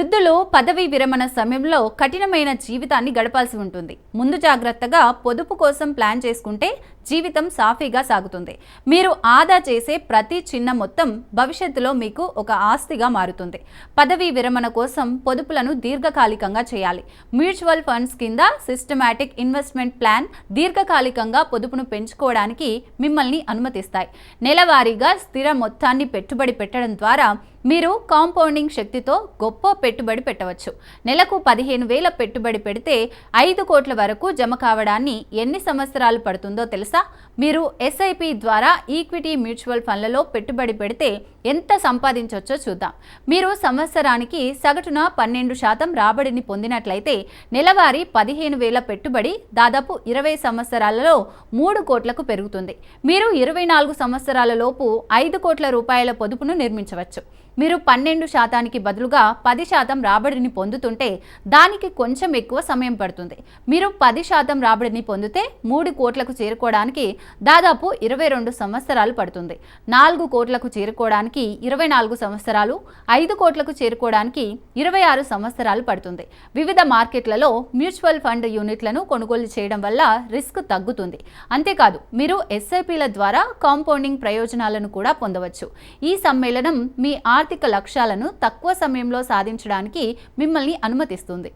వృద్ధులు పదవీ విరమణ సమయంలో కఠినమైన జీవితాన్ని గడపాల్సి ఉంటుంది. ముందు జాగ్రత్తగా పొదుపు కోసం ప్లాన్ చేసుకుంటే జీవితం సాఫీగా సాగుతుంది. మీరు ఆదా చేసే ప్రతి చిన్న మొత్తం భవిష్యత్తులో మీకు ఒక ఆస్తిగా మారుతుంది. పదవీ విరమణ కోసం పొదుపులను దీర్ఘకాలికంగా చేయాలి. మ్యూచువల్ ఫండ్స్ కింద సిస్టమాటిక్ ఇన్వెస్ట్మెంట్ ప్లాన్ దీర్ఘకాలికంగా పొదుపును పెంచుకోవడానికి మిమ్మల్ని అనుమతిస్తాయి. నెలవారీగా స్థిర మొత్తాన్ని పెట్టుబడి పెట్టడం ద్వారా మీరు కాంపౌండింగ్ శక్తితో గొప్ప పెట్టుబడి పెట్టవచ్చు. నెలకు పదిహేను వేల పెట్టుబడి పెడితే ఐదు కోట్ల వరకు జమ కావడాన్ని ఎన్ని సంవత్సరాలు పడుతుందో తెలుసా? మీరు ఎస్ఐపి ద్వారా ఈక్విటీ మ్యూచువల్ ఫండ్లలో పెట్టుబడి పెడితే ఎంత సంపాదించవచ్చో చూద్దాం. మీరు సంవత్సరానికి సగటున పన్నెండు శాతం రాబడిని పొందినట్లయితే నెలవారీ పదిహేను వేల పెట్టుబడి దాదాపు ఇరవై సంవత్సరాలలో మూడు కోట్లకు పెరుగుతుంది. మీరు ఇరవై నాలుగు సంవత్సరాల లోపు ఐదు కోట్ల రూపాయల పొదుపును నిర్మించవచ్చు. మీరు పన్నెండు శాతానికి బదులుగా పది శాతం రాబడిని పొందుతుంటే దానికి కొంచెం ఎక్కువ సమయం పడుతుంది. మీరు పది శాతం రాబడిని పొందితే మూడు కోట్లకు చేరుకోవడానికి దాదాపు ఇరవై రెండు సంవత్సరాలు పడుతుంది. నాలుగు కోట్లకు చేరుకోవడానికి ఇరవై నాలుగు సంవత్సరాలు ఐదు కోట్లకు చేరుకోవడానికి ఇరవై ఆరు సంవత్సరాలు పడుతుంది. వివిధ మార్కెట్లలో మ్యూచువల్ ఫండ్ యూనిట్లను కొనుగోలు చేయడం వల్ల రిస్క్ తగ్గుతుంది. అంతేకాదు మీరు ఎస్ఐపిల ద్వారా కాంపౌండింగ్ ప్రయోజనాలను కూడా పొందవచ్చు. ఈ సమ్మేళనం మీ ఆర్థిక లక్ష్యాలను తక్కువ సమయంలో సాధించడానికి మిమ్మల్ని అనుమతిస్తుంది.